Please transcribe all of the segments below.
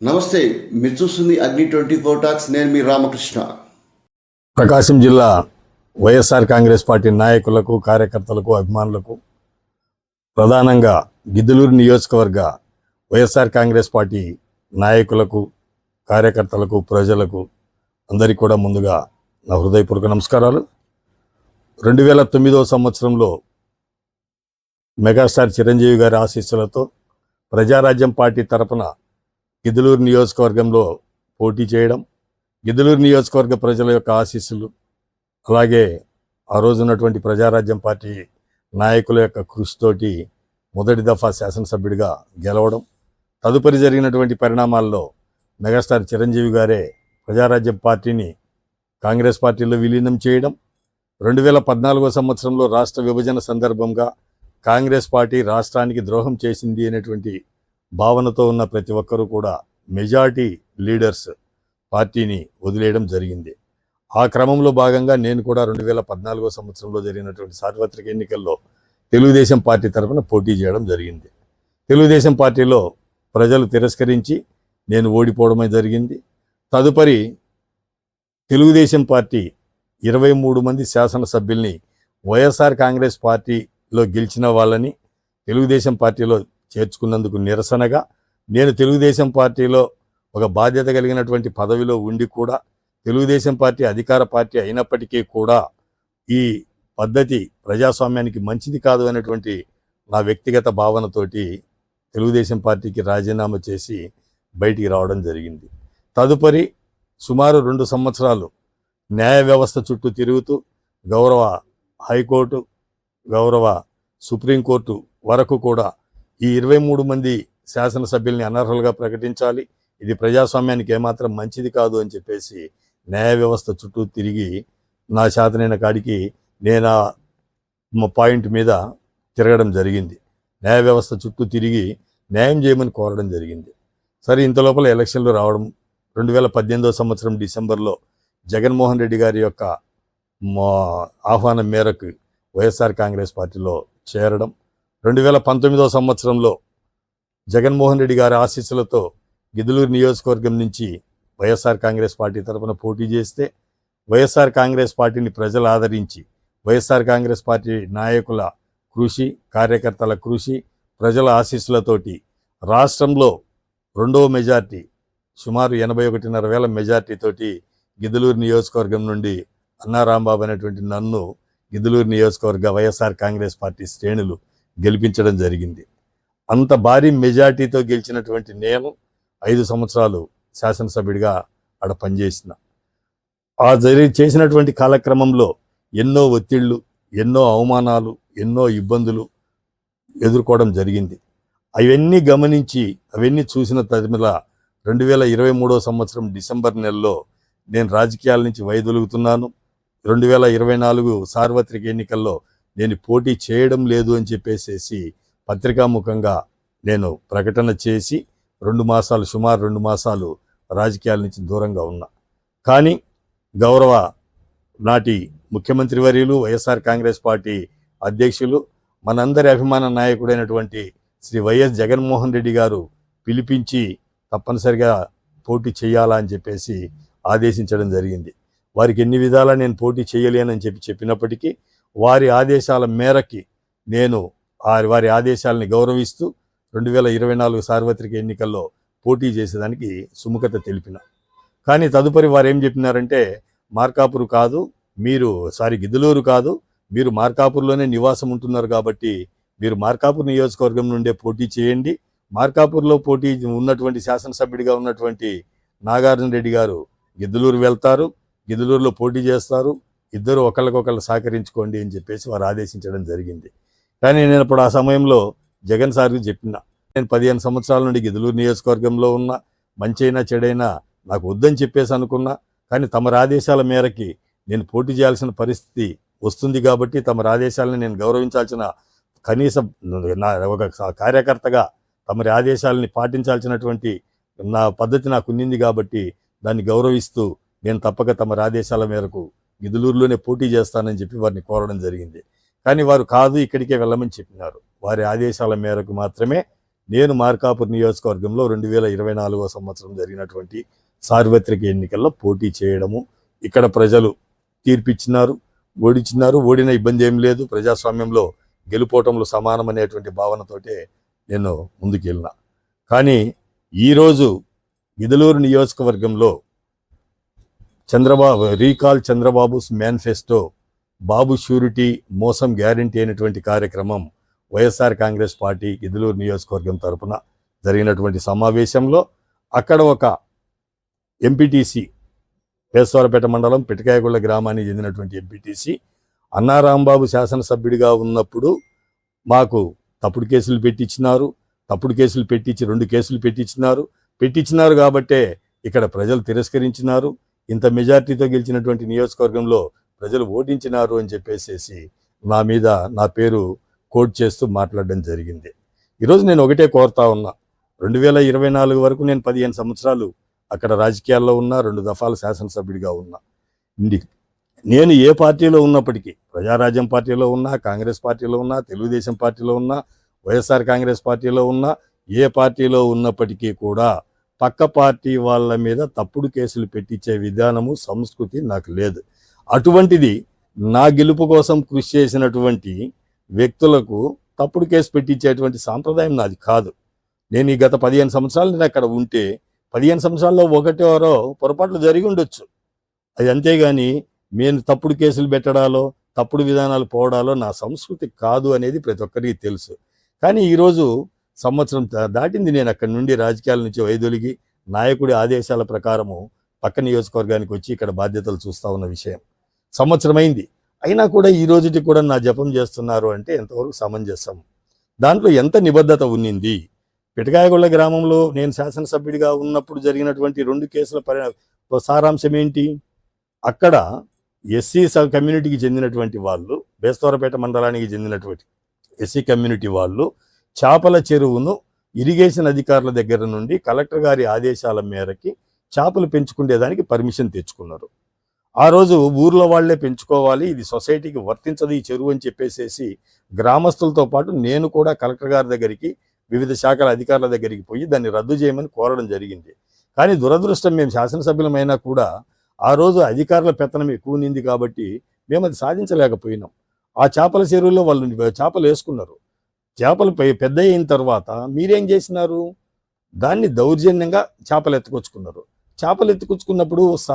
నమస్తే మీరు చూస్తుంది అగ్ని ట్వంటీ ఫోర్ టాక్స్ నేను మీ రామకృష్ణ. ప్రకాశం జిల్లా వైఎస్ఆర్ కాంగ్రెస్ పార్టీ నాయకులకు కార్యకర్తలకు అభిమానులకు ప్రధానంగా గిద్దలూరు నియోజకవర్గ వైఎస్ఆర్ కాంగ్రెస్ పార్టీ నాయకులకు కార్యకర్తలకు ప్రజలకు అందరికీ కూడా ముందుగా నా హృదయపూర్వక నమస్కారాలు. రెండు వేల తొమ్మిదవ సంవత్సరంలో మెగాస్టార్ చిరంజీవి గారి ఆశీస్సులతో ప్రజారాజ్యం పార్టీ తరపున గిద్దలూరు నియోజకవర్గంలో పోటీ చేయడం గిద్దలూరు నియోజకవర్గ ప్రజల యొక్క ఆశీస్సులు అలాగే ఆ రోజు ఉన్నటువంటి ప్రజారాజ్యం పార్టీ నాయకుల యొక్క కృషితోటి మొదటి దఫా శాసనసభ్యుడిగా గెలవడం తదుపరి జరిగినటువంటి పరిణామాల్లో మెగాస్టార్ చిరంజీవి గారే ప్రజారాజ్యం పార్టీని కాంగ్రెస్ పార్టీలో విలీనం చేయడం రెండు వేల పద్నాలుగో సంవత్సరంలో రాష్ట్ర విభజన సందర్భంగా కాంగ్రెస్ పార్టీ రాష్ట్రానికి ద్రోహం చేసింది అనేటువంటి భావనతో ఉన్న ప్రతి ఒక్కరూ కూడా మెజార్టీ లీడర్స్ పార్టీని వదిలేయడం జరిగింది. ఆ క్రమంలో భాగంగా నేను కూడా రెండు వేల పద్నాలుగో సంవత్సరంలో జరిగినటువంటి సార్వత్రిక ఎన్నికల్లో తెలుగుదేశం పార్టీ తరఫున పోటీ చేయడం జరిగింది. తెలుగుదేశం పార్టీలో ప్రజలు తిరస్కరించి నేను ఓడిపోవడమే జరిగింది. తదుపరి తెలుగుదేశం పార్టీ ఇరవై మూడు మంది శాసనసభ్యుల్ని వైఎస్ఆర్ కాంగ్రెస్ పార్టీలో గెలిచిన వాళ్ళని తెలుగుదేశం పార్టీలో చేర్చుకున్నందుకు నిరసనగా నేను తెలుగుదేశం పార్టీలో ఒక బాధ్యత కలిగినటువంటి పదవిలో ఉండి కూడా తెలుగుదేశం పార్టీ అధికార పార్టీ అయినప్పటికీ కూడా ఈ పద్ధతి ప్రజాస్వామ్యానికి మంచిది కాదు అనేటువంటి నా వ్యక్తిగత భావనతోటి తెలుగుదేశం పార్టీకి రాజీనామా చేసి బయటికి రావడం జరిగింది. తదుపరి సుమారు రెండు సంవత్సరాలు న్యాయ వ్యవస్థ చుట్టూ తిరుగుతూ గౌరవ హైకోర్టు గౌరవ సుప్రీంకోర్టు వరకు కూడా ఈ ఇరవై మూడు మంది శాసనసభ్యుల్ని అనర్హులుగా ప్రకటించాలి. ఇది ప్రజాస్వామ్యానికి ఏమాత్రం మంచిది కాదు అని చెప్పేసి న్యాయ వ్యవస్థ చుట్టూ తిరిగి నా శాతనైన కాడికి నేను ఆ పాయింట్ మీద తిరగడం జరిగింది. న్యాయ వ్యవస్థ చుట్టూ తిరిగి న్యాయం చేయమని కోరడం జరిగింది. సరే ఇంత లోపల ఎలక్షన్లు రావడం రెండు వేల పద్దెనిమిదో సంవత్సరం డిసెంబర్లో జగన్మోహన్ రెడ్డి గారి యొక్క మా- ఆహ్వానం మేరకు వైఎస్ఆర్ కాంగ్రెస్ పార్టీలో చేరడం రెండు వేల పంతొమ్మిదో సంవత్సరంలో జగన్మోహన్ రెడ్డి గారి ఆశీస్సులతో గిద్దలూరు నియోజకవర్గం నుంచి వైఎస్ఆర్ కాంగ్రెస్ పార్టీ తరఫున పోటీ చేస్తే వైఎస్ఆర్ కాంగ్రెస్ పార్టీని ప్రజలు ఆదరించి వైఎస్ఆర్ కాంగ్రెస్ పార్టీ నాయకుల కృషి కార్యకర్తల కృషి ప్రజల ఆశీస్సులతోటి రాష్ట్రంలో రెండవ మెజార్టీ సుమారు ఎనభై ఒకటిన్నర వేల మెజార్టీతోటి గిద్దలూరు నియోజకవర్గం నుండి అన్నారాంబాబు అనేటువంటి నన్ను గిద్దలూరు నియోజకవర్గ వైఎస్ఆర్ కాంగ్రెస్ పార్టీ శ్రేణులు గెలిపించడం జరిగింది. అంత భారీ మెజార్టీతో గెలిచినటువంటి నేను ఐదు సంవత్సరాలు శాసనసభ్యుడిగా ఆడ పనిచేసిన. ఆ జరిగి చేసినటువంటి కాలక్రమంలో ఎన్నో ఒత్తిళ్ళు ఎన్నో అవమానాలు ఎన్నో ఇబ్బందులు ఎదుర్కోవడం జరిగింది. అవన్నీ గమనించి అవన్నీ చూసిన తదిమిల రెండు వేల ఇరవై మూడో సంవత్సరం డిసెంబర్ నెలలో నేను రాజకీయాల నుంచి వైదొలుగుతున్నాను. రెండు వేల ఇరవై నాలుగు సార్వత్రిక ఎన్నికల్లో నేను పోటీ చేయడం లేదు అని చెప్పేసేసి పత్రికాముఖంగా నేను ప్రకటన చేసి రెండు మాసాలు సుమారు రెండు మాసాలు రాజకీయాల నుంచి దూరంగా ఉన్నా. కానీ గౌరవ నాటి ముఖ్యమంత్రి వర్యులు వైఎస్ఆర్ కాంగ్రెస్ పార్టీ అధ్యక్షులు మనందరి అభిమాన నాయకుడైనటువంటి శ్రీ వైఎస్ జగన్మోహన్ రెడ్డి గారు పిలిపించి తప్పనిసరిగా పోటీ చేయాలా అని చెప్పేసి ఆదేశించడం జరిగింది. వారికి ఎన్ని విధాలా నేను పోటీ చేయలేనని చెప్పి చెప్పినప్పటికీ వారి ఆదేశాల మేరకి నేను వారి ఆదేశాలని గౌరవిస్తూ రెండు వేల ఇరవై నాలుగు సార్వత్రిక ఎన్నికల్లో పోటీ చేసేదానికి సుముఖత తెలిపిన. కానీ తదుపరి వారు ఏం చెప్పినారంటే మార్కాపురు కాదు మీరు సారీ గిద్దలూరు కాదు మీరు మార్కాపూర్లోనే నివాసం ఉంటున్నారు కాబట్టి మీరు మార్కాపూర్ నియోజకవర్గం నుండే పోటీ చేయండి. మార్కాపూర్లో పోటీ ఉన్నటువంటి శాసనసభ్యుడిగా ఉన్నటువంటి నాగార్జున రెడ్డి గారు గిద్దలూరు వెళ్తారు గిద్దలూరులో పోటీ చేస్తారు ఇద్దరు ఒకళ్ళకొకళ్ళు సహకరించుకోండి అని చెప్పేసి వారు ఆదేశించడం జరిగింది. కానీ నేను ఇప్పుడు ఆ సమయంలో జగన్ సార్కి చెప్పిన నేను పదిహేను సంవత్సరాల నుండి గిద్దలూరు నియోజకవర్గంలో ఉన్నా మంచైనా చెడైనా నాకు వద్దని చెప్పేసి అనుకున్నా కానీ తమ ఆదేశాల మేరకి నేను పోటీ చేయాల్సిన పరిస్థితి వస్తుంది కాబట్టి తమ ఆదేశాలను నేను గౌరవించాల్సిన కనీస నా ఒక కార్యకర్తగా తమరి ఆదేశాలని పాటించాల్సినటువంటి నా పద్ధతి నాకు ఉన్నింది కాబట్టి దాన్ని గౌరవిస్తూ నేను తప్పక తమ ఆదేశాల మేరకు గిదులూరులోనే పోటీ చేస్తానని చెప్పి వారిని కోరడం జరిగింది. కానీ వారు కాదు ఇక్కడికే వెళ్ళమని చెప్పినారు. వారి ఆదేశాల మేరకు మాత్రమే నేను మార్కాపూర్ నియోజకవర్గంలో రెండు వేల ఇరవై నాలుగో సంవత్సరం జరిగినటువంటి సార్వత్రిక ఎన్నికల్లో పోటీ చేయడము ఇక్కడ ప్రజలు తీర్పిచ్చినారు ఓడించినారు ఓడిన ఇబ్బంది ఏం లేదు. ప్రజాస్వామ్యంలో గెలుపోవటంలో సమానం అనేటువంటి భావనతోటే నేను ముందుకెళ్ళిన. కానీ ఈరోజు గిదలూరు నియోజకవర్గంలో Chandrababu recall Chandrababu manifesto Babu surety మోసం గ్యారంటీ అయినటువంటి కార్యక్రమం వైఎస్ఆర్ కాంగ్రెస్ పార్టీ గిదలూరు నియోజకవర్గం తరపున జరిగినటువంటి సమావేశంలో అక్కడ ఒక ఎంపీటీసీ పేశ్వరపేట మండలం పిటకాయగుళ్ళ గ్రామానికి చెందినటువంటి ఎంపీటీసీ అన్నారాంబాబు శాసనసభ్యుడిగా ఉన్నప్పుడు మాకు తప్పుడు కేసులు పెట్టించినారు తప్పుడు కేసులు పెట్టించి రెండు కేసులు పెట్టించినారు పెట్టించినారు కాబట్టే ఇక్కడ ప్రజలు తిరస్కరించినారు. ఇంత మెజార్టీతో గెలిచినటువంటి నియోజకవర్గంలో ప్రజలు ఓటించినారు అని చెప్పేసేసి నా మీద నా పేరు కోట్ చేస్తూ మాట్లాడడం జరిగింది. ఈరోజు నేను ఒకటే కోరుతా ఉన్నా. రెండు వేల ఇరవై నాలుగు వరకు నేను పదిహేను సంవత్సరాలు అక్కడ రాజకీయాల్లో ఉన్నా రెండు దఫాలు శాసనసభ్యుడిగా ఉన్నా. ఇండి- నేను ఏ పార్టీలో ఉన్నప్పటికీ ప్రజారాజ్యం పార్టీలో ఉన్నా కాంగ్రెస్ పార్టీలో ఉన్నా తెలుగుదేశం పార్టీలో ఉన్నా వైఎస్ఆర్ కాంగ్రెస్ పార్టీలో ఉన్నా ఏ పార్టీలో ఉన్నప్పటికీ కూడా పక్క పార్టీ వాళ్ళ మీద తప్పుడు కేసులు పెట్టించే విధానము సంస్కృతి నాకు లేదు. అటువంటిది నా గెలుపు కోసం కృషి చేసినటువంటి వ్యక్తులకు తప్పుడు కేసు పెట్టించేటువంటి సాంప్రదాయం నాది కాదు. నేను ఈ గత పదిహేను సంవత్సరాలు నేను అక్కడ ఉంటే పదిహేను సంవత్సరాల్లో ఒకటోరో పొరపాట్లు జరిగి ఉండొచ్చు. అది అంతేగాని నేను తప్పుడు కేసులు పెట్టడాలో తప్పుడు విధానాలు పోవడాలో నా సంస్కృతి కాదు అనేది ప్రతి ఒక్కరికి తెలుసు. కానీ ఈరోజు సంవత్సరం దాటింది నేను అక్కడి నుండి రాజకీయాల నుంచి వైదొలిగి నాయకుడి ఆదేశాల ప్రకారము పక్క నియోజకవర్గానికి వచ్చి ఇక్కడ బాధ్యతలు చూస్తా ఉన్న విషయం. సంవత్సరమైంది. అయినా కూడా ఈ రోజుకి కూడా నా జపం చేస్తున్నారు అంటే ఎంతవరకు సమంజసం? దాంట్లో ఎంత నిబద్ధత ఉన్నింది? పిటకాయగొళ్ళ గ్రామంలో నేను శాసనసభ్యుడిగా ఉన్నప్పుడు జరిగినటువంటి రెండు కేసుల పరి సారాంశం ఏంటి? అక్కడ ఎస్సీ సబ్ కమ్యూనిటీకి చెందినటువంటి వాళ్ళు బేస్తవరపేట మండలానికి చెందినటువంటి ఎస్సీ కమ్యూనిటీ వాళ్ళు చేపల చెరువును ఇరిగేషన్ అధికారుల దగ్గర నుండి కలెక్టర్ గారి ఆదేశాల మేరకి చేపలు పెంచుకునేదానికి పర్మిషన్ తెచ్చుకున్నారు. ఆ రోజు ఊర్లో వాళ్ళే పెంచుకోవాలి ఇది సొసైటీకి వర్తించదు ఈ చెరువు అని చెప్పేసేసి గ్రామస్తులతో పాటు నేను కూడా కలెక్టర్ గారి దగ్గరికి వివిధ శాఖల అధికారుల దగ్గరికి పోయి దాన్ని రద్దు చేయమని కోరడం జరిగింది. కానీ దురదృష్టం మేము శాసనసభ్యులమైనా కూడా ఆ రోజు అధికారుల పెత్తనం ఎక్కువ కాబట్టి మేము అది సాధించలేకపోయినాం. ఆ చేపల చెరువులో వాళ్ళు చేపలు వేసుకున్నారు. చేపలు పెద్ద అయిన తర్వాత మీరేం చేసినారు? దాన్ని దౌర్జన్యంగా చేపలు ఎత్తుకొచ్చుకున్నారు. చేపలు ఎత్తుకొచ్చుకున్నప్పుడు స-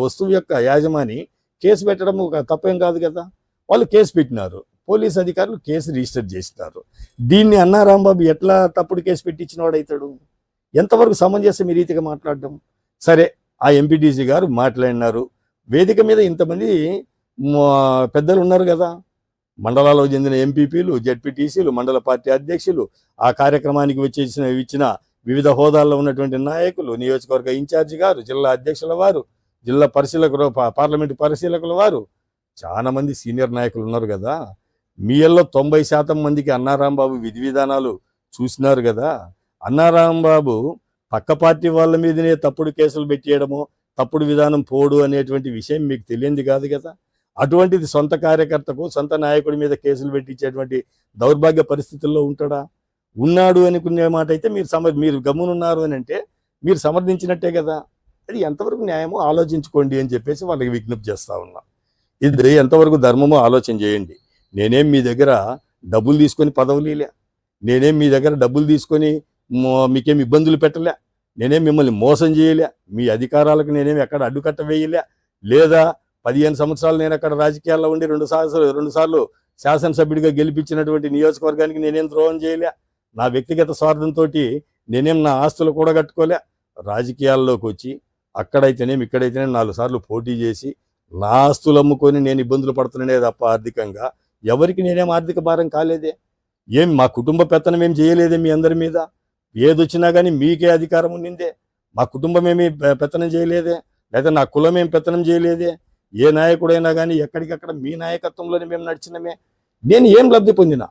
వస్తువు యొక్క యాజమాని కేసు పెట్టడం ఒక తప్పేం కాదు కదా? వాళ్ళు కేసు పెట్టినారు. పోలీస్ అధికారులు కేసు రిజిస్టర్ చేసినారు. దీన్ని అన్నా రాంబాబు ఎట్లా తప్పుడు కేసు పెట్టించిన వాడైతాడు ఎంతవరకు సమంజసం ఈ రీతిగా మాట్లాడడం? సరే ఆ ఎంపీటీసీ గారు మాట్లాడినారు. వేదిక మీద ఇంతమంది పెద్దలు ఉన్నారు కదా? మండలాలకు చెందిన ఎంపీపీలు జడ్పీటీసీలు మండల పార్టీ అధ్యక్షులు ఆ కార్యక్రమానికి వచ్చేసిన ఇచ్చిన వివిధ హోదాల్లో ఉన్నటువంటి నాయకులు నియోజకవర్గ ఇన్ఛార్జి గారు జిల్లా అధ్యక్షుల వారు జిల్లా పరిశీలకులు పార్లమెంటు పరిశీలకుల వారు చాలా మంది సీనియర్ నాయకులు ఉన్నారు కదా. మీయల్లో తొంభై శాతం మందికి అన్నారాంబాబు విధి విధానాలు చూసినారు కదా. అన్నారాంబాబు పక్క పార్టీ వాళ్ళ మీదనే తప్పుడు కేసులు పెట్టేయడము తప్పుడు విధానం పోడు అనేటువంటి విషయం మీకు తెలియంది కాదు కదా. అటువంటిది సొంత కార్యకర్తకు సొంత నాయకుడి మీద కేసులు పెట్టించేటువంటి దౌర్భాగ్య పరిస్థితుల్లో ఉంటాడా? ఉన్నాడు అనుకునే మాట అయితే మీరు సమ మీరు గమ్మునున్నారు అని అంటే మీరు సమర్థించినట్టే కదా. అది ఎంతవరకు న్యాయమో ఆలోచించుకోండి అని చెప్పేసి వాళ్ళకి విజ్ఞప్తి చేస్తా ఉన్నా. ఇది ఎంతవరకు ధర్మమో ఆలోచన చేయండి. నేనేం మీ దగ్గర డబ్బులు తీసుకొని పదవులీలే నేనేం మీ దగ్గర డబ్బులు తీసుకొని మీకేం ఇబ్బందులు పెట్టలే. నేనేం మిమ్మల్ని మోసం చేయలే. మీ అధికారాలకు నేనేం ఎక్కడ అడ్డుకట్ట వేయలే. లేదా పదిహేను సంవత్సరాలు నేను అక్కడ రాజకీయాల్లో ఉండి రెండు సార్లు రెండు సార్లు శాసనసభ్యుడిగా గెలిపించినటువంటి నియోజకవర్గానికి నేనేం ద్రోహం చేయలే. నా వ్యక్తిగత స్వార్థంతో నేనేం నా ఆస్తులు కూడా కట్టుకోలే. రాజకీయాల్లోకి వచ్చి అక్కడైతేనేమి ఇక్కడైతేనే నాలుగు సార్లు పోటీ చేసి నా ఆస్తులు అమ్ముకొని నేను ఇబ్బందులు పడుతున్నానే తప్ప ఆర్థికంగా ఎవరికి నేనేం ఆర్థిక భారం కాలేదే? ఏం మా కుటుంబ పెత్తనం ఏం చేయలేదే మీ అందరి మీద? ఏదొచ్చినా కానీ మీకే అధికారం ఉండిందే మా కుటుంబం ఏమీ పెత్తనం చేయలేదే. లేదా నా కులం ఏం పెత్తనం చేయలేదే? ఏ నాయకుడైనా కానీ ఎక్కడికక్కడ మీ నాయకత్వంలోనే మేము నడిచినమే. నేను ఏం లబ్ధి పొందిన?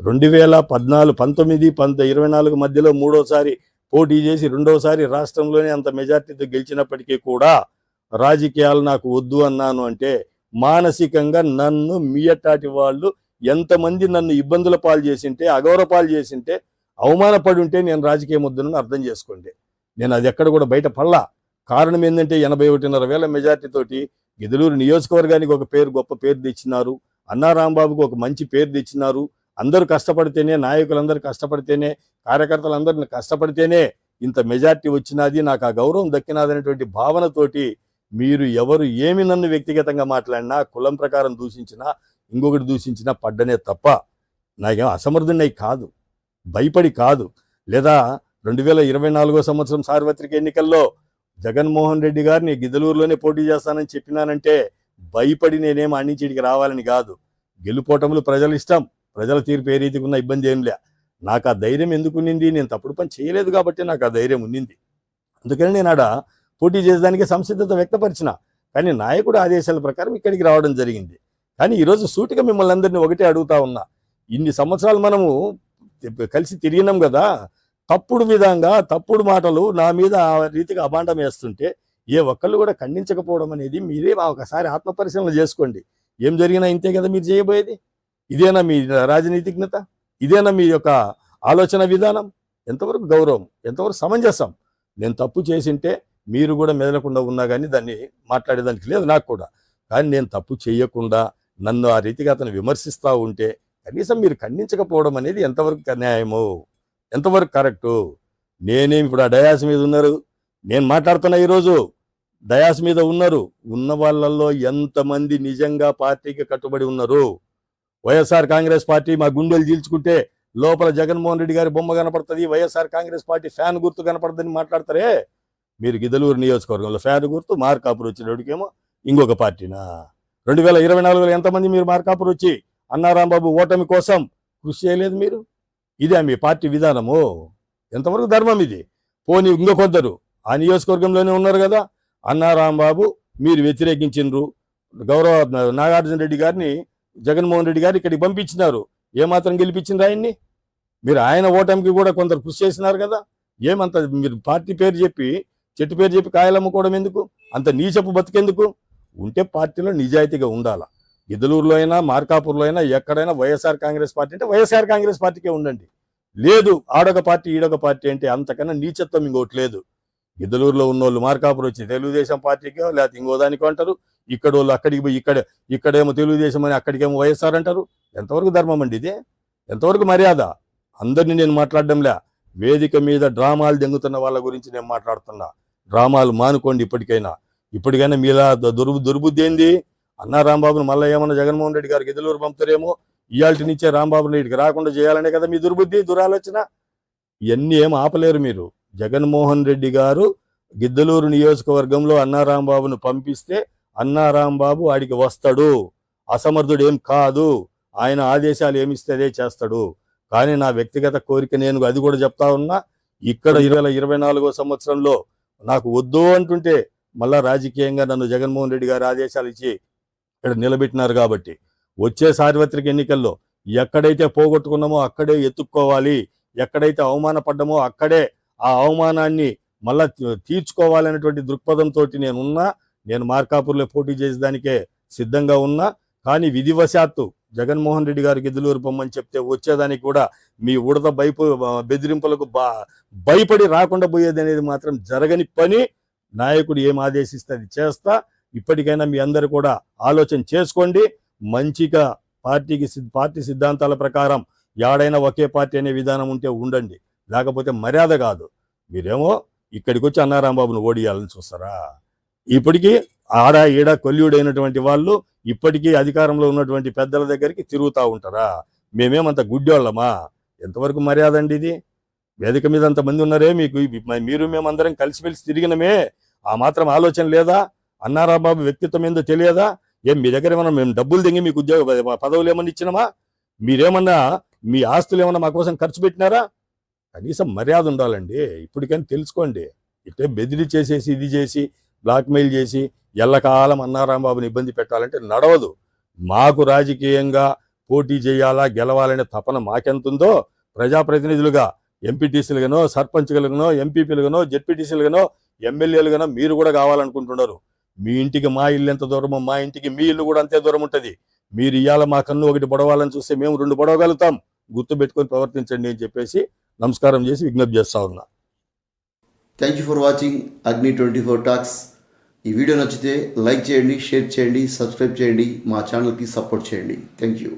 రెండు వేల పద్నాలుగు పంతొమ్మిది పంత ఇరవై నాలుగు మధ్యలో మూడోసారి పోటీ చేసి రెండోసారి రాష్ట్రంలోనే అంత మెజార్టీతో గెలిచినప్పటికీ కూడా రాజకీయాలు నాకు వద్దు అన్నాను అంటే మానసికంగా నన్ను మీయటాటి వాళ్ళు ఎంతమంది నన్ను ఇబ్బందుల పాలు చేసింటే అగౌరవ పాలు చేసింటే అవమానపడి ఉంటే నేను రాజకీయం వద్దునని అర్థం చేసుకోండి. నేను అది ఎక్కడ కూడా బయట పడలా. కారణం ఏంటంటే ఎనభై ఒకటిన్నర వేల మెజార్టీతోటి గిదలూరు నియోజకవర్గానికి ఒక పేరు గొప్ప పేరు తెచ్చినారు. అన్నారాంబాబుకు ఒక మంచి పేరు తెచ్చినారు. అందరూ కష్టపడితేనే నాయకులందరూ కష్టపడితేనే కార్యకర్తలందరిని కష్టపడితేనే ఇంత మెజార్టీ వచ్చినది. నాకు ఆ గౌరవం దక్కినదనేటువంటి భావనతోటి మీరు ఎవరు ఏమి నన్ను వ్యక్తిగతంగా మాట్లాడినా కులం ప్రకారం దూషించినా ఇంకొకటి దూషించినా పడ్డనే తప్ప నాకేం అసమర్థున్నై కాదు. భయపడి కాదు. లేదా రెండు వేల ఇరవై నాలుగో సంవత్సరం సార్వత్రిక ఎన్నికల్లో జగన్మోహన్ రెడ్డి గారిని గిద్దలూరులోనే పోటీ చేస్తానని చెప్పినానంటే భయపడి నేనేం అన్నింటికి రావాలని కాదు. గెలుపోటములు ప్రజల ఇష్టం. ప్రజల తీర్పు ఏ రీతికి ఉన్న ఇబ్బంది ఏం లే. నాకు ఆ ధైర్యం ఎందుకు ఉన్నింది? నేను తప్పుడు పని చేయలేదు కాబట్టి నాకు ఆ ధైర్యం ఉన్నింది. అందుకని నేను ఆడ పోటీ చేసేదానికి సంసిద్ధత వ్యక్తపరిచిన. కానీ నాయకుడు ఆదేశాల ప్రకారం ఇక్కడికి రావడం జరిగింది. కానీ ఈరోజు సూటిగా మిమ్మల్ని అందరినీ ఒకటే అడుగుతా ఉన్నా. ఇన్ని సంవత్సరాలు మనము కలిసి తిరిగినాం కదా. తప్పుడు విధంగా తప్పుడు మాటలు నా మీద ఆ రీతిగా అభాండం వేస్తుంటే ఏ ఒక్కళ్ళు కూడా ఖండించకపోవడం అనేది మీరే ఒకసారి ఆత్మపరిశీలన చేసుకోండి. ఏం జరిగినా ఇంతే కదా మీరు చేయబోయేది? ఇదేనా మీ రాజనీతిజ్ఞత? ఇదేనా మీ యొక్క ఆలోచన విధానం? ఎంతవరకు గౌరవం? ఎంతవరకు సమంజసం? నేను తప్పు చేసింటే మీరు కూడా మెదలకుండా ఉన్నా కానీ దాన్ని మాట్లాడేదానికి లేదు నాకు కూడా. కానీ నేను తప్పు చేయకుండా నన్ను ఆ రీతిగా అతను విమర్శిస్తూ ఉంటే కనీసం మీరు ఖండించకపోవడం అనేది ఎంతవరకు న్యాయము? ఎంతవరకు కరెక్టు? నేనేమి ఇప్పుడు ఆ డయాస్ మీద ఉన్నారు? నేను మాట్లాడుతున్నా ఈరోజు. డయాస్ మీద ఉన్నారు. ఉన్న వాళ్ళల్లో ఎంతమంది నిజంగా పార్టీకి కట్టుబడి ఉన్నారు? వైఎస్ఆర్ కాంగ్రెస్ పార్టీ మా గుండెలు చీల్చుకుంటే లోపల జగన్మోహన్ రెడ్డి గారి బొమ్మ కనపడుతుంది వైఎస్ఆర్ కాంగ్రెస్ పార్టీ ఫ్యాన్ గుర్తు కనపడుతుందని మాట్లాడతారే? మీరు గిదలూరు నియోజకవర్గంలో ఫ్యాన్ గుర్తు మార్కాపురం వచ్చినోడికేమో ఇంకొక పార్టీనా? రెండు వేల ఇరవై నాలుగులో ఎంతమంది మీరు మార్కాపురం వచ్చి అన్నారాంబాబు ఓటమి కోసం కృషి చేయలేదు మీరు? ఇదే మీ పార్టీ విధానము. ఎంతవరకు ధర్మం ఇది? పోనీ ఇంకొందరు ఆ నియోజకవర్గంలోనే ఉన్నారు కదా అన్నారాంబాబు మీరు వ్యతిరేకించిండ్రు. గౌరవ నాగార్జున రెడ్డి గారిని జగన్మోహన్ రెడ్డి గారు ఇక్కడికి పంపించినారు. ఏమాత్రం గెలిపించిండ్రు ఆయన్ని? మీరు ఆయన ఓటమికి కూడా కొందరు కృషి చేసినారు కదా. ఏమంత మీరు పార్టీ పేరు చెప్పి చెట్టు పేరు చెప్పి కాయలు అమ్ముకోవడం ఎందుకు? అంత నీచపు బతికెందుకు? ఉంటే పార్టీలో నిజాయితీగా ఉండాలా? గిద్దలూరులో అయినా మార్కాపూర్లో అయినా ఎక్కడైనా వైఎస్ఆర్ కాంగ్రెస్ పార్టీ అంటే వైఎస్ఆర్ కాంగ్రెస్ పార్టీకే ఉండండి. లేదు ఆడొక పార్టీ ఈడొక పార్టీ అంటే అంతకన్నా నీచత్వం ఇంకోటి లేదు. గిద్దలూరులో ఉన్నోళ్ళు మార్కాపురం వచ్చి తెలుగుదేశం పార్టీకో లేకపోతే ఇంకో దానికో అంటారు. ఇక్కడ వాళ్ళు అక్కడికి పోయి ఇక్కడ ఇక్కడేమో తెలుగుదేశం అని అక్కడికేమో వైఎస్ఆర్ అంటారు. ఎంతవరకు ధర్మం అండి ఇది? ఎంతవరకు మర్యాద? అందరినీ నేను మాట్లాడడంలే. వేదిక మీద డ్రామాలు దెంగుతున్న వాళ్ళ గురించి నేను మాట్లాడుతున్నా. డ్రామాలు మానుకోండి ఇప్పటికైనా. ఇప్పటికైనా మీలా దుర్బు దుర్బుద్ధి ఏంది? అన్నా రాంబాబుని మళ్ళీ ఏమన్నా జగన్మోహన్ రెడ్డి గారికి ఎదులూరు పంపుతారేమో? ఇయాల్టి నుంచే రాంబాబుని ఇక్కడికి రాకుండా చేయాలనే కదా మీ దుర్బుద్ధి దురాలోచన? ఇవన్నీ ఏం ఆపలేరు మీరు. జగన్మోహన్ రెడ్డి గారు గిద్దలూరు నియోజకవర్గంలో అన్నారాంబాబును పంపిస్తే అన్నారాంబాబు ఆడికి వస్తాడు. అసమర్థుడు ఏం కాదు. ఆయన ఆదేశాలు ఏమిస్తే అదే చేస్తాడు. కానీ నా వ్యక్తిగత కోరిక నేను అది కూడా చెప్తా ఉన్నా ఇక్కడ ఇరవై ఇరవై నాలుగో సంవత్సరంలో నాకు వద్దు అంటుంటే మళ్ళా రాజకీయంగా నన్ను జగన్మోహన్ రెడ్డి గారు ఆదేశాలు ఇచ్చి ఇక్కడ నిలబెట్టినారు కాబట్టి వచ్చే సార్వత్రిక ఎన్నికల్లో ఎక్కడైతే పోగొట్టుకున్నామో అక్కడే ఎత్తుక్కోవాలి ఎక్కడైతే అవమానపడ్డామో అక్కడే ఆ అవమానాన్ని మళ్ళా తీర్చుకోవాలనేటువంటి దృక్పథంతో నేను ఉన్నా నేను మార్కాపూర్లో పోటీ చేసేదానికే సిద్ధంగా ఉన్నా కానీ విధివశాత్తు జగన్మోహన్ రెడ్డి గారికి ఎదులూరు పొమ్మని చెప్తే వచ్చేదానికి కూడా మీ ఉడత భయపు బెదిరింపులకు బా భయపడి రాకుండా పోయేది అనేది మాత్రం జరగని పని నాయకుడు ఏం ఆదేశిస్తే అది చేస్తా ఇప్పటికైనా మీ అందరు కూడా ఆలోచన చేసుకోండి. మంచిగా పార్టీకి సిద్- పార్టీ సిద్ధాంతాల ప్రకారం యాడైనా ఒకే పార్టీ అనే విధానం ఉంటే ఉండండి. లేకపోతే మర్యాద కాదు. మీరేమో ఇక్కడికి వచ్చి అన్నారాంబాబును ఓడియాలని చూస్తారా? ఇప్పటికీ ఆడ ఈడ కొల్యుడైనటువంటి వాళ్ళు ఇప్పటికీ అధికారంలో ఉన్నటువంటి పెద్దల దగ్గరికి తిరుగుతూ ఉంటారా? మేమేమంత గుడ్డోళ్ళమా? ఎంతవరకు మర్యాద అండి ఇది? వేదిక మీద అంతమంది ఉన్నారే మీకు? మీరు మేమందరం కలిసిమెలిసి తిరిగినమే. ఆ మాత్రం ఆలోచన లేదా? అన్నారాంబాబు వ్యక్తిత్వం ఏందో తెలియదా? ఏం మీ దగ్గర ఏమన్నా మేము డబ్బులు దిగి మీకు ఉద్యోగ పదవులు ఏమన్నా ఇచ్చినామా? మీరేమన్నా మీ ఆస్తులు ఏమన్నా మా కోసం ఖర్చు పెట్టినారా? కనీసం మర్యాద ఉండాలండి. ఇప్పటికైనా తెలుసుకోండి. ఇట్టే బెదిరి చేసేసి ఇది చేసి బ్లాక్మెయిల్ చేసి ఎల్లకాలం అన్నారాంబాబుని ఇబ్బంది పెట్టాలంటే నడవదు. మాకు రాజకీయంగా పోటీ చేయాలా గెలవాలనే తపన మాకెంతుందో ప్రజాప్రతినిధులుగా ఎంపీటీసీలుగానో సర్పంచ్లుగానో ఎంపీపీలుగానో జెడ్పీటీసీలుగానో ఎమ్మెల్యేలుగానో మీరు కూడా కావాలనుకుంటున్నారు. మీ ఇంటికి మా ఇల్లు ఎంత దూరమో మా ఇంటికి మీ ఇల్లు కూడా అంతే దూరం ఉంటుంది. మీరు ఇవాళ మా కన్ను ఒకటి పొడవాలని చూస్తే మేము రెండు పొడవగలుగుతాం. గుర్తు పెట్టుకొని ప్రవర్తించండి అని చెప్పేసి నమస్కారం చేసి విజ్ఞప్తి చేస్తా ఉన్నా. Thank you for watching Agni twenty four talks ఈ వీడియో నచ్చితే లైక్ చేయండి షేర్ చేయండి సబ్స్క్రైబ్ చేయండి మా ఛానల్కి సపోర్ట్ చేయండి. Thank you